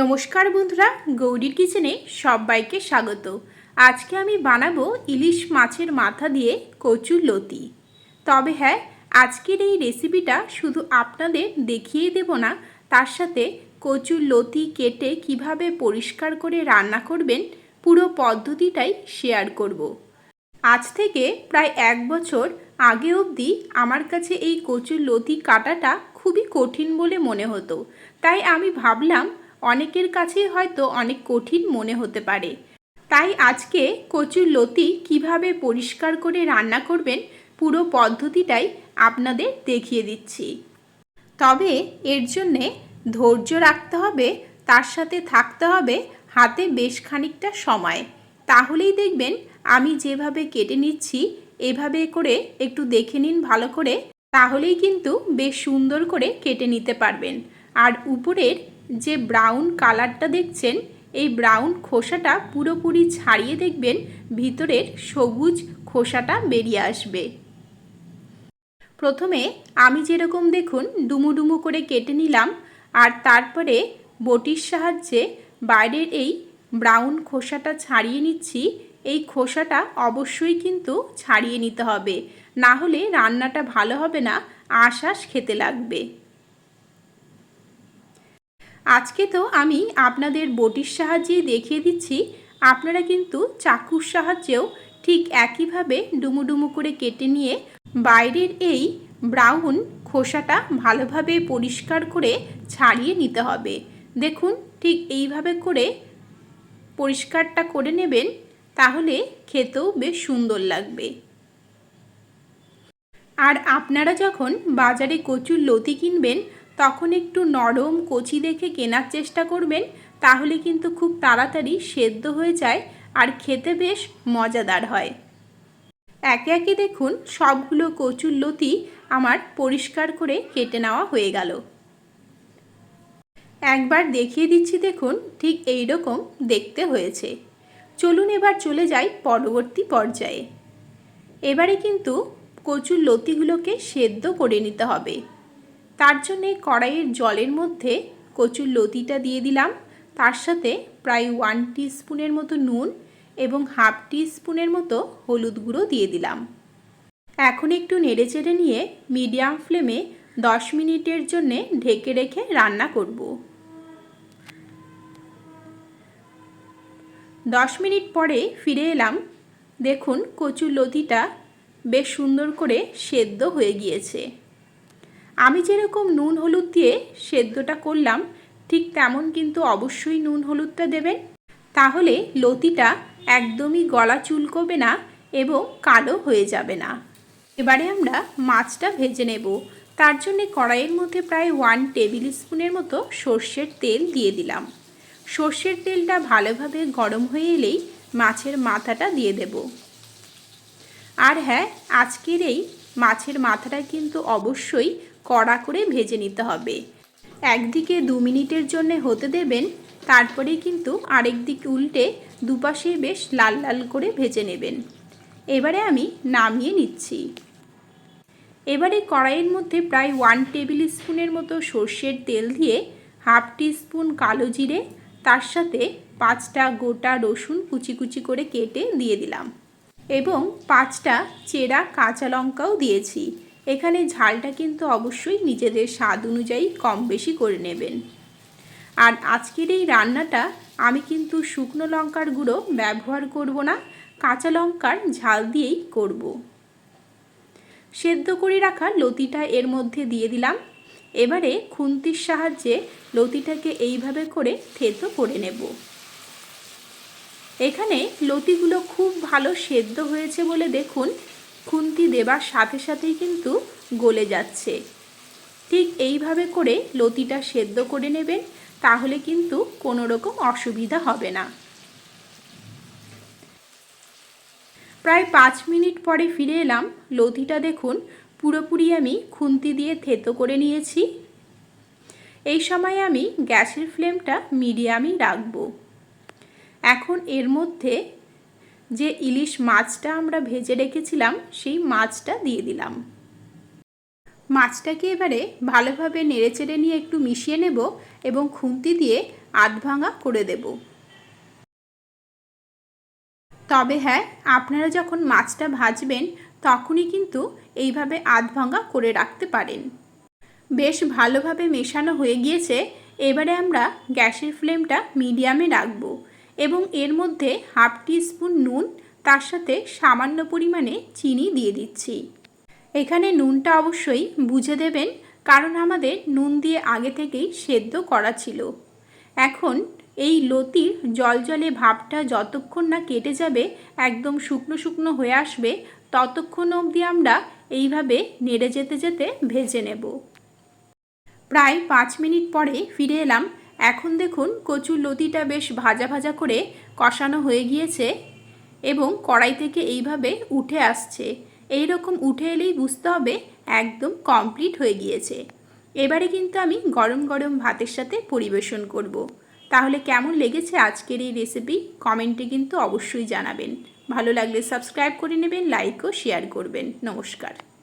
নমস্কার বন্ধুরা, গৌরীর কিচেনে সবাইকে স্বাগত। আজকে আমি বানাবো ইলিশ মাছের মাথা দিয়ে কচুর লতি। তবে হ্যাঁ আজকের এই রেসিপিটা শুধু আপনাদের দেখিয়ে দেব না, তার সাথে কচুর লতি কেটে কীভাবে পরিষ্কার করে রান্না করবেন, পুরো পদ্ধতিটাই শেয়ার করব। আজ থেকে প্রায় এক বছর আগে অবধি আমার কাছে এই কচুর লতি কাটাটা খুবই কঠিন বলে মনে হতো। তাই আমি ভাবলাম অনেকের কাছেই হয়তো অনেক কঠিন মনে হতে পারে। তাই আজকে কচুর লতি কীভাবে পরিষ্কার করে রান্না করবেন পুরো পদ্ধতিটাই আপনাদের দেখিয়ে দিচ্ছি। তবে এর জন্যে ধৈর্য রাখতে হবে, তার সাথে থাকতে হবে হাতে বেশ খানিকটা সময়। তাহলেই দেখবেন আমি যেভাবে কেটে নিচ্ছি, এভাবে করে একটু দেখে নিন ভালো করে, তাহলেই কিন্তু বেশ সুন্দর করে কেটে নিতে পারবেন। আর উপরের যে ব্রাউন কালারটা দেখছেন, এই ব্রাউন খোসাটা পুরোপুরি ছাড়িয়ে দেখবেন, ভিতরের সবুজ খোসাটা বেরিয়ে আসবে। প্রথমে আমি যেরকম দেখুন, ডুমু ডুমু করে কেটে নিলাম, আর তারপরে বটির সাহায্যে বাইরের এই ব্রাউন খোসাটা ছাড়িয়ে নিচ্ছি। এই খোসাটা অবশ্যই কিন্তু ছাড়িয়ে নিতে হবে, না হলে রান্নাটা ভালো হবে না আশ আশ খেতে লাগবে। আজকে তো আমি আপনাদের বটির সাহায্যেই দেখিয়ে দিচ্ছি, আপনারা কিন্তু চাকুর সাহায্যেও ঠিক একইভাবে ডুমুডুমু করে কেটে নিয়ে বাইরের এই ব্রাউন খোসাটা ভালোভাবে পরিষ্কার করে ছাড়িয়ে নিতে হবে। দেখুন, ঠিক এইভাবে করে পরিষ্কারটা করে নেবেন, তাহলে খেতেও বেশ সুন্দর লাগবে। আর আপনারা যখন বাজারে কচুর লতি কিনবেন তখন একটু নরম কচি দেখে কেনার চেষ্টা করবেন, তাহলে কিন্তু খুব তাড়াতাড়ি সেদ্ধ হয়ে যায় আর খেতে বেশ মজাদার হয়। একে একে দেখুন, সবগুলো কচুর লতি আমার পরিষ্কার করে কেটে নেওয়া হয়ে গেল। একবার দেখিয়ে দিচ্ছি দেখুন, ঠিক এই রকম দেখতে হয়েছে। চলুন এবার চলে যাই পরবর্তী পর্যায়ে। এবারে কিন্তু কচুর লতিগুলোকে সেদ্ধ করে নিতে হবে। তার জন্যে কড়াইয়ের জলের মধ্যে কচুর লতিটা দিয়ে দিলাম। তার সাথে প্রায় ওয়ান স্পুনের মতো নুন এবং হাফ স্পুনের মতো হলুদ গুঁড়ো দিয়ে দিলাম। এখন একটু নেড়ে চেড়ে নিয়ে মিডিয়াম ফ্লেমে দশ মিনিটের জন্যে ঢেকে রেখে রান্না করব। দশ মিনিট পরে ফিরে এলাম। দেখুন কচুর লতিটা বেশ সুন্দর করে সেদ্ধ হয়ে গিয়েছে। আমি যেরকম নুন হলুদ দিয়ে সেদ্ধটা করলাম, ঠিক তেমন কিন্তু অবশ্যই নুন হলুদটা দেবেন। তাহলে লতিটা একদমই গলা চুলকবে না এবং কালো হয়ে যাবে না। এবারে আমরা মাছটা ভেজে নেব। তার জন্য কড়াইয়ের মধ্যে প্রায় ওয়ান টেবিল স্পুনের মতো সর্ষের তেল দিয়ে দিলাম। সর্ষের তেলটা ভালোভাবে গরম হয়ে এলেই মাছের মাথাটা দিয়ে দেব। আর হ্যাঁ আজকের এই মাছের মাথাটা কিন্তু অবশ্যই কড়া করে ভেজে নিতে হবে। একদিকে দু মিনিটের জন্য হতে দেবেন, তারপরে কিন্তু আরেক দিক উল্টে দুপাশে বেশ লাল লাল করে ভেজে নেবেন। এবারে আমি নামিয়ে নিচ্ছি। এবারে কড়াইয়ের মধ্যে প্রায় ওয়ান টেবিল স্পুনের মতো সর্ষের তেল দিয়ে হাফ টি স্পুন কালো জিরে, তার সাথে পাঁচটা গোটা রসুন কুচি কুচি করে কেটে দিয়ে দিলাম। এবং পাঁচটা চেরা কাঁচা লঙ্কাও দিয়েছি। এখানে ঝালটা কিন্তু অবশ্যই নিজেদের স্বাদ অনুযায়ী কম বেশি করে নেবেন। আর আজকের এই রান্নাটা আমি কিন্তু শুকনো লঙ্কার গুঁড়ো ব্যবহার করব না, কাঁচা লঙ্কার ঝাল দিয়েই করব। সেদ্ধ করে রাখা লতিটা এর মধ্যে দিয়ে দিলাম। এবারে খুন্তির সাহায্যে লতিটাকে এইভাবে করে থেতো করে নেব। এখানে লতিগুলো খুব ভালো সেদ্ধ হয়েছে বলে দেখুন খুন্তি দেবার সাথে সাথেই কিন্তু গলে যাচ্ছে। ঠিক এইভাবে করে লতিটা সেদ্ধ করে নেবেন, তাহলে কিন্তু কোনো রকম অসুবিধা হবে না। প্রায় পাঁচ মিনিট পরে ফিরে এলাম। লতিটা দেখুন, পুরোপুরি আমি খুন্তি দিয়ে থেতো করে নিয়েছি। এই সময় আমি গ্যাসের ফ্লেমটা মিডিয়ামই রাখব। এখন এর মধ্যে যে ইলিশ মাছটা আমরা ভেজে রেখেছিলাম, সেই মাছটা দিয়ে দিলাম। মাছটাকে এবারে ভালোভাবে নেড়েচেড়ে নিয়ে একটু মিশিয়ে নেব এবং খুন্তি দিয়ে আধ ভাঙা করে দেব। তবে হ্যাঁ আপনারা যখন মাছটা ভাজবেন, তখনই কিন্তু এইভাবে আধ ভাঙা করে রাখতে পারেন। বেশ ভালোভাবে মেশানো হয়ে গিয়েছে, এবারে আমরা গ্যাসের ফ্লেমটা মিডিয়ামে রাখব। এবং এর মধ্যে হাফ টি স্পুন নুন, তার সাথে সামান্য পরিমাণে চিনি দিয়ে দিচ্ছি। এখানে নুনটা অবশ্যই বুঝে দেবেন, কারণ আমাদের নুন দিয়ে আগে থেকেই সেদ্ধ করা ছিল। এখন এই লতির জলজলে ভাবটা যতক্ষণ না কেটে যাবে, একদম শুকনো শুকনো হয়ে আসবে, ততক্ষণ অবধি আমরা এইভাবে নেড়ে যেতে যেতে ভেজে নেব। প্রায় পাঁচ মিনিট পরে ফিরে এলাম এখন দেখুন কচুর লতিটা বেশ ভাজা ভাজা করে কষানো হয়ে গিয়েছে এবং কড়াই থেকে এইভাবে উঠে আসছে। এই রকম উঠে এলেই বুঝতে হবে একদম কমপ্লিট হয়ে গিয়েছে। এবারে কিন্তু আমি গরম গরম ভাতের সাথে পরিবেশন করব। তাহলে কেমন লেগেছে আজকের এই রেসিপি কমেন্টে কিন্তু অবশ্যই জানাবেন। ভালো লাগলে সাবস্ক্রাইব করে নেবেন লাইক ও শেয়ার করবেন। নমস্কার।